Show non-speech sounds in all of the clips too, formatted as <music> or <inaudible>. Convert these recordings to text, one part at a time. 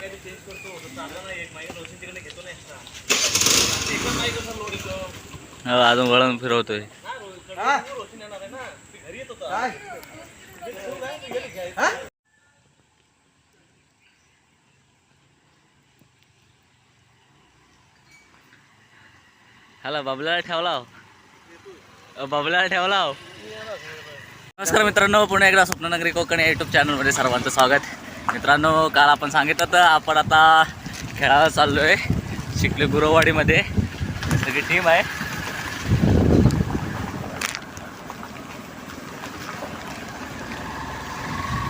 काही चेंज करतो तर चाललं ना एक माईक रोशन तिकडे घेतो ना एक्स्ट्रा एकच माईक कसा लोड येतो हो, अजून वळण फिरवतोय. हा रोशन रोशन येणार आहे ना? ती घरी येत होता तिथे घेऊन जाय, ती गेली घ्यायला. हॅलो बबल्याला ठेवला बबल्याला ठेवला. नमस्कार मित्रांनो पुन्हा एकदा स्वप्ननगरी कोकण या यूट्यूब चॅनलमध्ये सर्वांचं स्वागत. मित्रांनो काल आपण सांगितलं तर आपण आता खेळायला चाललो आहे शिकले गुरुवाडीमध्ये सगळी टीम आहे.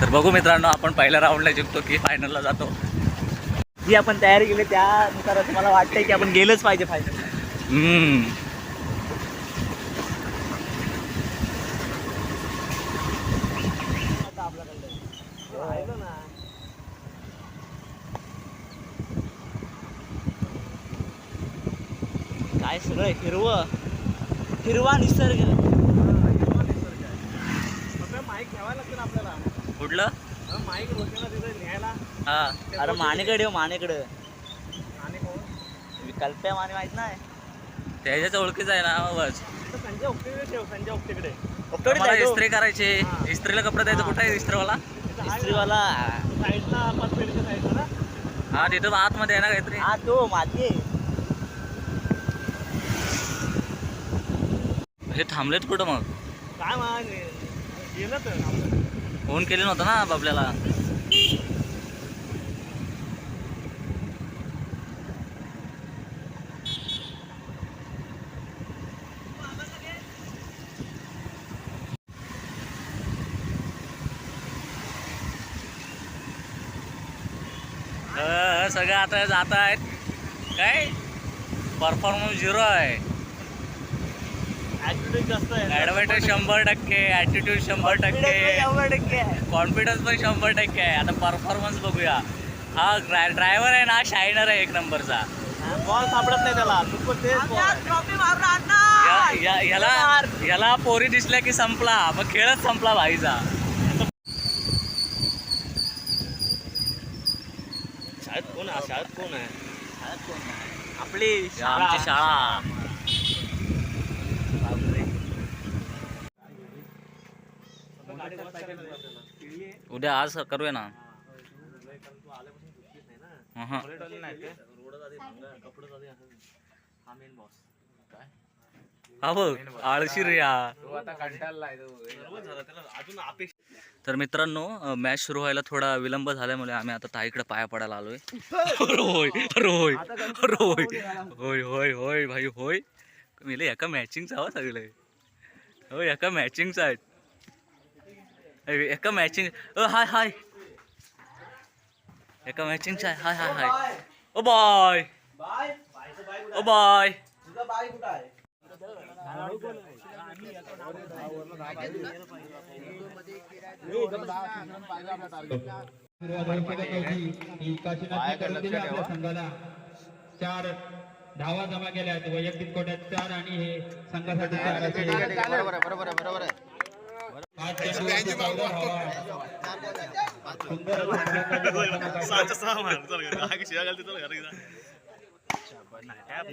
तर बघू मित्रांनो आपण पहिल्या राऊंडला जिंकतो की फायनलला जातो. जी आपण तयारी केली त्यानुसार मला वाटतंय की आपण गेलंच पाहिजे फायनल हम्म काय सगळं हिरवं हिरवा निसर्ग. माईक ठेवायला लागतं आपल्याला कुठलं? हा, माईक न्यायला हा अरे मानेकडे हो मानेकडे कल्प्या माने माहीत नाही. त्याच्याच ओळखीच आहे ना बस संजय ठेव संजय मला इस्त्री करायची. इस्त्रीला कपडे द्यायचं कुठे? आहे इस्त्रीवाला? इस्त्रीवाला. साईडला हा तिथं आतमध्ये आहे ना काहीतरी? हा तो माझी हे थांबलेत कुठं मग? काय गेलं तर. फोन केले नव्हतं ना आपल्याला? सगळं आता जात आहेत काय? परफॉर्मन्स झिरो आहे. ऍटिट्यूड जास्त आहे ऍडव्हान्टेज शंभर टक्के. ॲटिट्यूड शंभर टक्के कॉन्फिडन्स पण शंभर टक्के आहे. आता परफॉर्मन्स बघूया. हा ड्रायव्हर आहे ना शायनर आहे एक नंबरचा. बॉल सापडत नाही त्याला. याला याला पोरी दिसल्या की संपला. मग खेळच संपला भाईचा. शाळेत कोण आहे? शाळेत कोण आहे? आपली आमची शाळा. उद्या आज करूया ना. हा बघ आळशी रे अजून अपेक्षा तर मित्रांनो मॅच सुरू व्हायला थोडा विलंब झाल्यामुळे आम्ही आता ताईकडे पाया पडायला आलोय. होय होय होय होय होय होय भाई होय. मिले एका मॅचिंगचा हो सगळे. हो एका मॅचिंगचा आहे. Hi hi hi oh bye oh bye तुझा बाय कुठं आहे सुरुवात होऊ शकत नव्हती ही काशीनाथने करून दिली आपल्या संघाला चार धावा जमा केल्या आहेत. वैयक्तिक कोट्यात चार आणि हे संघासाठी चल.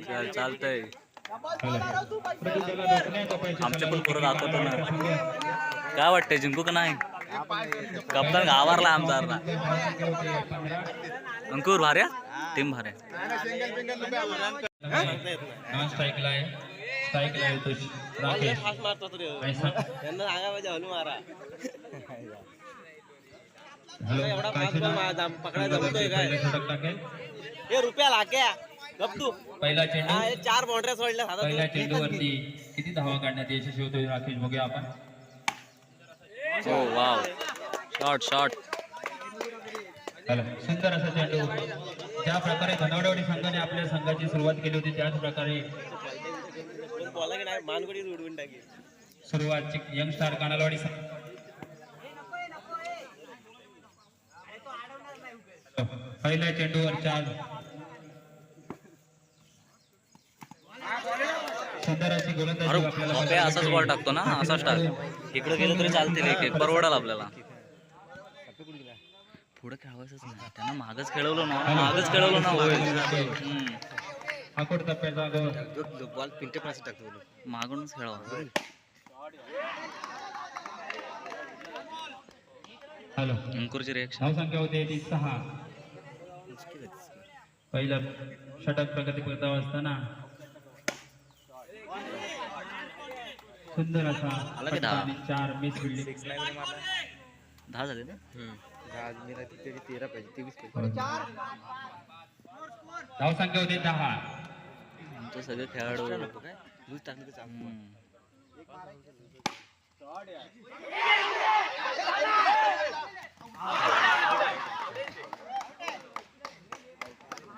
हा चालतंय. आमच्या पण. पोरं दाखवतो ना. काय वाटतंय जिंकू का नाही? कप्तान गावारला आमचा अर्धा अंकुर भाऱ्या टीम भाऱ्या नॉन स्ट्राईकला आहे. स्ट्राईकला आहे तो राकेश त्यांना सांगा हलू मारा. एवढा काय? हे रुपया लाग्या गप तू. पहिला चेंडू. चार बाउंड्र्या सोडल्या पहिल्या. चेंडूवरती किती धावा काढण्यात यशस्वी होतोय राकेश? बघूया आपण. हो वाव. शॉट शॉट हॅलो सुंदर असा चेंडू. ज्या प्रकारे धनावडवाडी संघाने आपल्या संघाची सुरुवात केली होती त्याच प्रकारे बोला की नाही मानगडी उडवून टाकी. सुरुवात यंग स्टार कानालवाडी संघ पहिल्या चेंडूवर चार. सुंदर अशी गोलंदाजी अरे आपल्याला बापरे, बघायला असाच बॉल टाकतो ना असाच टाक इकडे गेलं तरी चालतील एक एक. परवडाल आपल्याला. पुढे खेळवायचंच नाही. त्यांना मागच खेळवलं ना मागच खेळवलं ना हम्म. अकोट टप्प्याचा गोल बॉल टाकतो मागूनच खेळवा हॅलो. अंकुरची रिएक्शन धाव संख्या होते ती सहा. पहिलं षटक प्रगती पथावर असताना सुंदर असा दहा? चार मिस फिल्डिंग दहा झाले ना? आज मी तेरा पाहिजे तेवीस पाहिजे. धाव संख्या होते दहा. आमचे सगळे खेळाडू.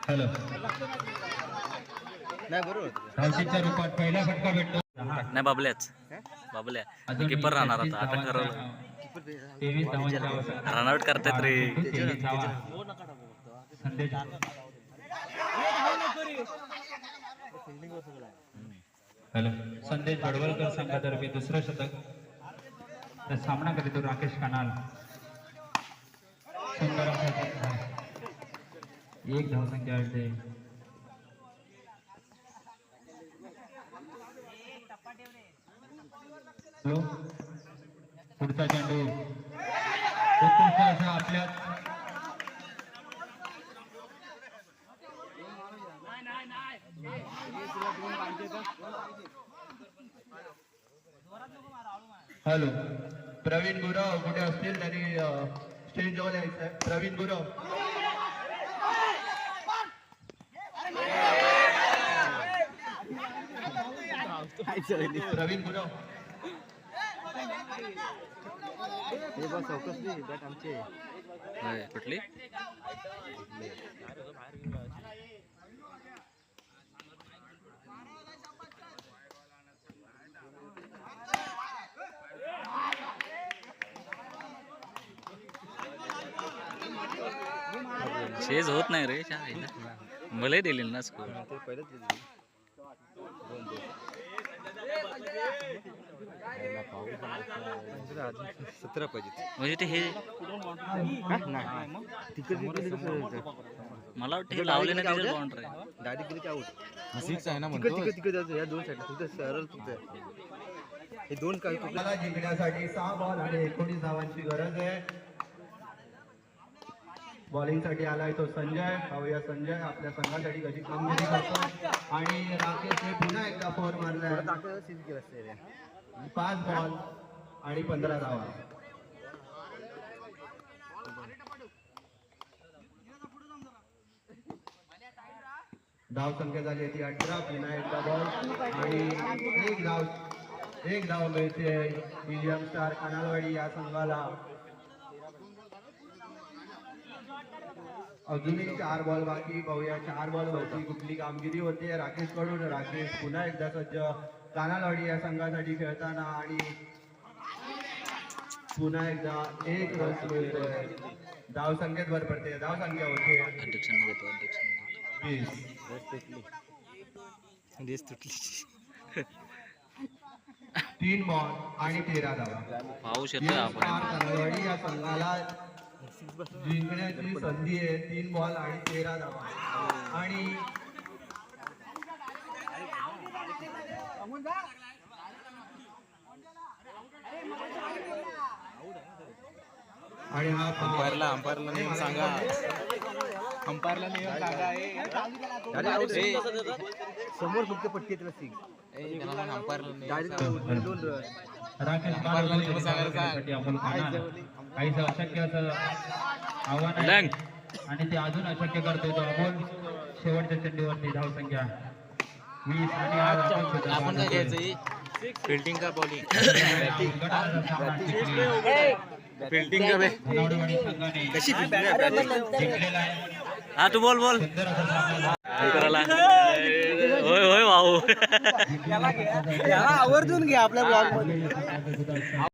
हॅलो. नाही बरोबर. रूपात पहिला फटका भेटतो. नाही बाबल्याच बाबल्या. किपर राहणार आता. आता ठरवलं. रनआउट करतात रे तेवीस धावा. संदेश हॅलो. संदेश भडवलकर संघातर्फे दुसरं शतक. तर सामना करीतो राकेश कानाल. एक धाव संख्या आहे. हॅलो. पुढचा चेंडू. असा आपल्या हॅलो. प्रवीण गुरव कुठे असतील? त्यांनी स्टेज जवळ यायचं आहे. प्रवीण गुरव. प्रवीण गुरव. आमचे. शेज होत नाही रे. मलाही दिली ना स्कोर सतरा पाहिजे म्हणजे ते हे? मला वाटतं हे लावले नाही तिथे बाउंड्री डायरेक्ट गेली की आउट सिक्स आहे ना तिकडे तिकडे तिकडे जायचं या दोन साईड तिकडे सरळ तिकडे हे दोन काही जिंकण्यासाठी सहा बॉल आणि एकोणीस धावांची गरज आहे. बॉलिंगसाठी आलाय तो संजय. पाहूया संजय आपल्या संघासाठी कशी कामगिरी करतो. आणि राकेश हे पुन्हा एकदा फोर रे. पाच बॉल आणि पंधरा धावा. धाव संख्या झाली आहे ती अठरा पुन्हा एकदा बॉल आणि एक धाव एक धाव मिळते. विलियम स्टार कानालवाडी या संघाला. अजूनही चार बॉल बाकी पाहूया. चार बॉल वरती कुठली कामगिरी होते? राकेशकडून राकेश पुन्हा एकदा सज्ज. कानालवाडी या संघासाठी खेळताना आणि पुन्हा एकदा एक रन मिळतोय. धाव संख्येत भर पडते. धाव संख्या होते वीस. रेस रेस तीन बॉल आणि तेरा धावा. पाहू शकतो आपण. या संघाला जिंकण्याची संधी आहे तीन बॉल आणि तेरा धावा. आणि आणि हा अंपायरला अंपायरला नियम सांगा. अंपायरला नियम सांगा. आहे. समोर फक्त पट्टी त्याला दोन रन. राकेश कानाल साठी अमोल कानाल काहीच अशक्य असं आव्हान आहे. आणि ते अजून अशक्य करतोय तो अमोल. शेवटच्या चेंडूवरती धाव संख्या वीस आणि आज आपण काय. घ्यायचं फिल्डिंग का बॉलिंग फिल्डिंग का कशी हा तू बोल बोल. करायला. होय होय भाऊ. आवर्जून घ्या आपल्या ब्लॉगमध्ये.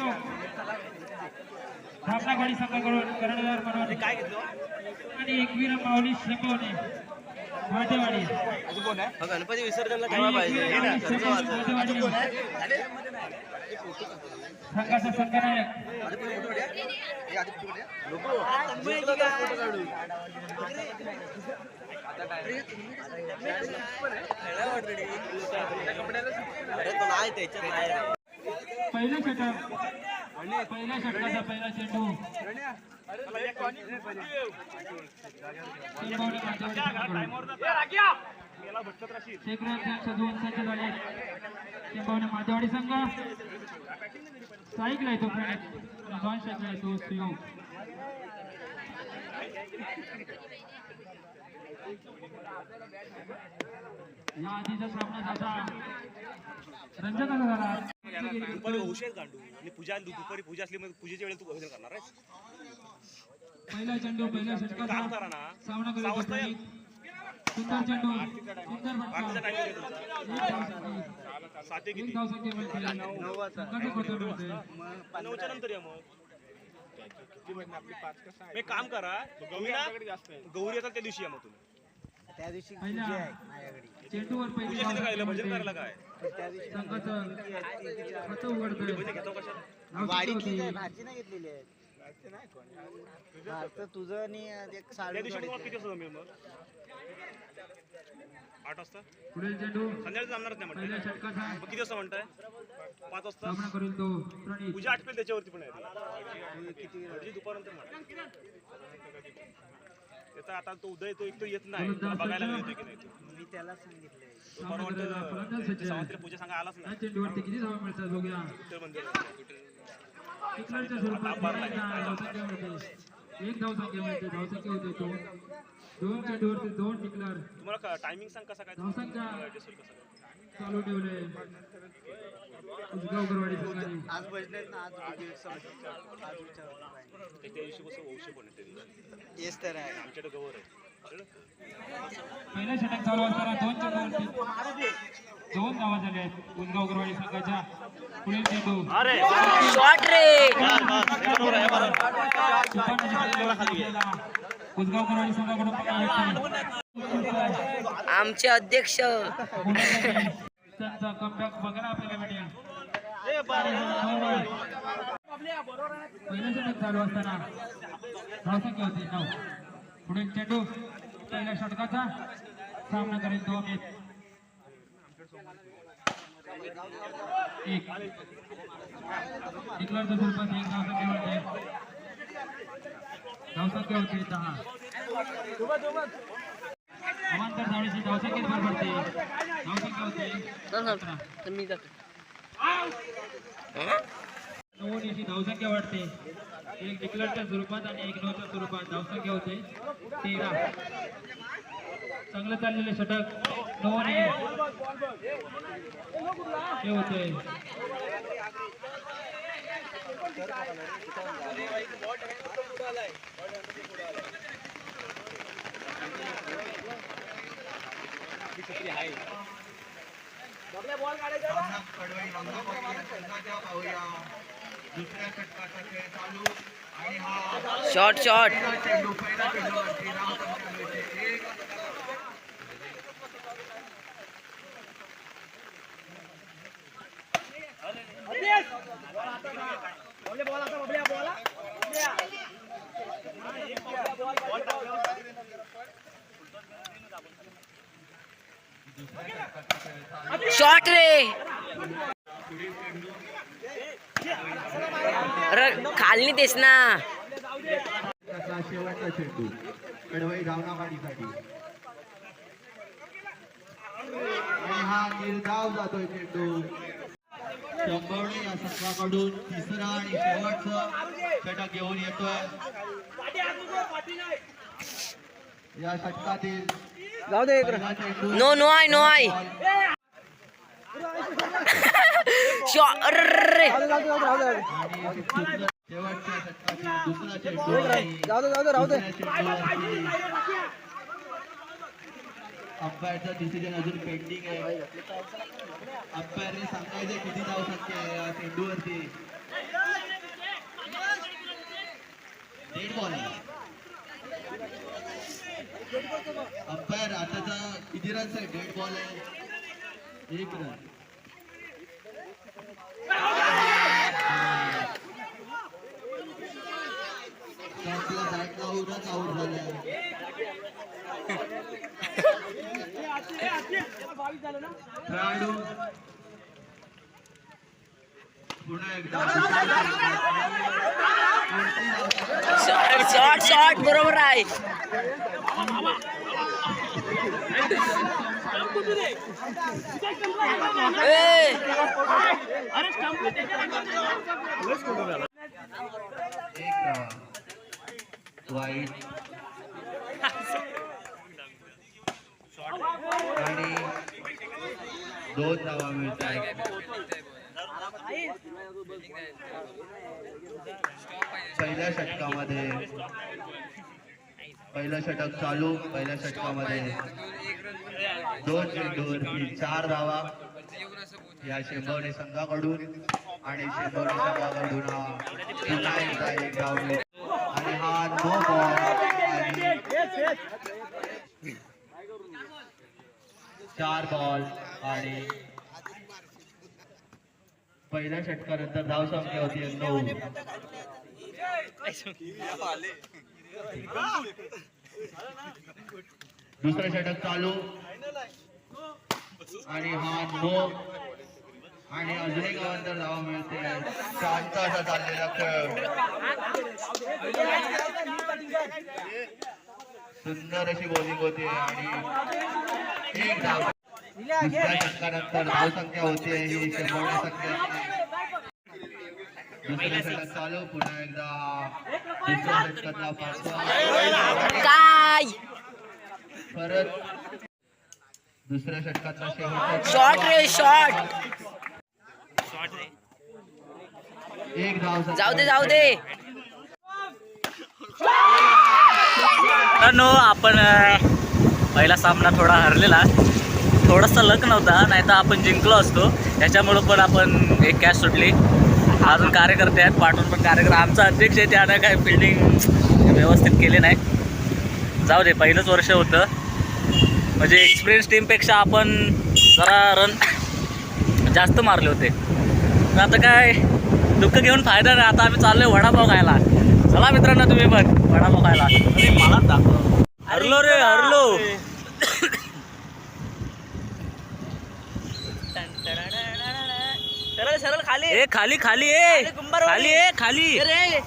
हम्म. धामनागवाडी संघाकडून कर्णधार म्हणून आणि एकवीर माऊली शिकवणे. भाटेवाडी गणपती विसर्जनला. संघाचा संघनायक. पहिलं षटक. पहिल्या षटकाचा पहिला चेंडू. टिंबवणे मातेवाडी दोन संच झाले टिंबवणे मातेवाडी संघ. साईकला येतो दोन येतो या आधीचा सामना जसा रंजक असा झाला. दुपारी औषध गांडू आणि पूजा दुपारी पूजा असली मग पूजेच्या वेळेला तू भजन करणार पहिला चेंडू पहिल्या काम षटकाचा करा ना. सामना. सुंदर चेंडू. सुंदर फटका सात किती? नऊच्या नंतर या मग. काम करा. गौरी येतात त्या दिवशी या मग तुम्ही. त्या दिवशी चेंडूवर पहिली पूजा तिथे भजन करायला संघाचं खातं उघडतंय. घेतो होती. भाची नाही घेतलेली आहे. तुझं आणि एक त्या साडे दिवशी तुम्हाला किती वाजता जमेल मग? आठ वाजता? पुढील चेंडू. संध्याकाळी जमणारच नाही पहिल्या म्हणताय षटकाचा मग किती वाजता म्हणताय? पाच वाजता? सामना करील तो प्रणित. पूजा आटपेल त्याच्यावरती पण आहे किती दुपारनंतर म्हणा त्याचा आता तो उदय तो एक तो येत नाही. बघायला. येतो की नाही तो. मी त्याला सांगितलंय. पूजा सांगा आलाच या नाही चेंडूवरती किती धावा मिळतात बघूया. तर मंदिर टिकलरच्या स्वरूपात धावसंख्या धावसंख्या मिळते. एक धावसंख्या मिळते. धावसंख्या होते दोन. दोन चेंडूवरती दोन टिकलर. तुम्हाला टायमिंग सांग कसा काय धावसंख्या कसं काय? चालू ठेवले आज बजलेत ना आज. आज त्या दिवशी कसं तर आहे. आहे? पहिलं षटक चालू असताना दोन चेंडूवरती दोन धावा आहेत. उसगावकरवाडी संघाच्या पुढील चेंडू. एक आमचे अध्यक्ष. त्यांचा कमबॅक बघायला आपल्याला भेटेल पहिलं षटक चालू असताना. धावसंख्या होती. नऊ. पुढील चेंडू. पहिल्या षटकाचा सामना करेल दोन एक. डिक्लेअरच्या स्वरूपात एक धावसंख्या होते. धावसंख्या होती दहा. अमांतर धावण्याची धावसंख्येत भर पडते धावसंख्या मी जातो. नऊ याची धावसंख्या वाढते. एक डिक्लेअरच्या स्वरूपात आणि एक नऊच्या स्वरूपात धावसंख्या होते. तेरा. चांगलं चाललेले षटक. नऊ आणि हे होते. आहे कडवई रंगपंचमी संघाच्या पाहूया दुसऱ्या षटकाचा खेळ चालू आणि हा शॉर्ट शॉर्ट पहिला चेंडू पहिला चेंडूवरती धावसंख्या मिळते एक शॉट रे. र- खालनी तेच ना. शेवटचा चेंडू धावनावाडीसाठी हा निर्धाव जातोय चेंडू शंभवणे या संघाकडून तिसरा आणि शेवटचा षटक घेऊन येतोय. या षटकातील पहिला चेंडू no no I no I अंपायरचा decision अजून पेंडिंग आहे. अंपायरने सांगायचे किती आहे या चेंडूवरती. डेड बॉल अंपायर आताचा किती रन आहे डेड बॉल आहे. एक रन खेळाडू. पुन्हा एकदा. शॉर्ट शॉर्ट बरोबर आहे. आणि दोन धावा मिळत आहेत पहिल्या षटकामध्ये. पहिलं षटक चालू पहिल्या षटकामध्ये. दोन चेंडूवरती चार धावा. या शेंबवणे संघाकडून आणि शेंबवणे संघाकडून हा पुन्हा एकदा एक धाव आणि हा नो बॉल आणि चार बॉल आणि पहिल्या षटकानंतर धाव संख्या होती नऊ. दुसरं षटक चालू। हा नो एक धावा शांत सुंदर अशी बॉलिंग होते आणि एक धाव. धाव संख्या होते ही संख्या दुसऱ्या षटक चालू पुन्हा एकदा षटकातला पाचवा काय परत दुसऱ्या षटकातला शेवटचा शॉट रे शॉट. एक धाव जाऊ दे जाऊ दे. मित्रांनो आपण अं, पहिला सामना थोडा हरलेला. थोडासा लक नव्हता नाही तर आपण जिंकलो असतो. त्याच्यामुळं पण आपण एक कॅच सुटली. अजून कार्यकर्ते आहेत पाठवून पण कार्यकर्ते. आमचा अध्यक्ष आहे त्यानं काय फिल्डिंग व्यवस्थित केले नाही. जाऊ दे पहिलंच वर्ष होतं. म्हणजे एक्सपिरियन्स टीमपेक्षा आपण जरा रन जास्त मारले होते. तर आता काय दुःख घेऊन फायदा नाही. आता आम्ही चाललोय वडापाव खायला. चला मित्रांनो तुम्ही पण वडापाव खायला. मला दाखव. हरलो रे हरलो. सरळ खाली. ए खाली खाली ए. वाली. खाली ए खाली. रे.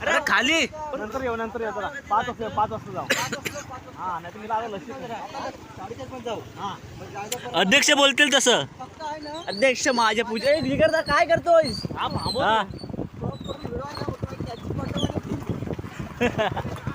अरे. खाली. नंतर येऊ नंतर येऊ चला. पाच वाजता पाच वाजता जाऊ. हा नाही तुम्ही लागलं लक्षात पण जाऊ हा. अध्यक्ष बोलतील तसं. अध्यक्ष माझ्या पूजा ए, करता काय करतोय हा. <laughs> <laughs>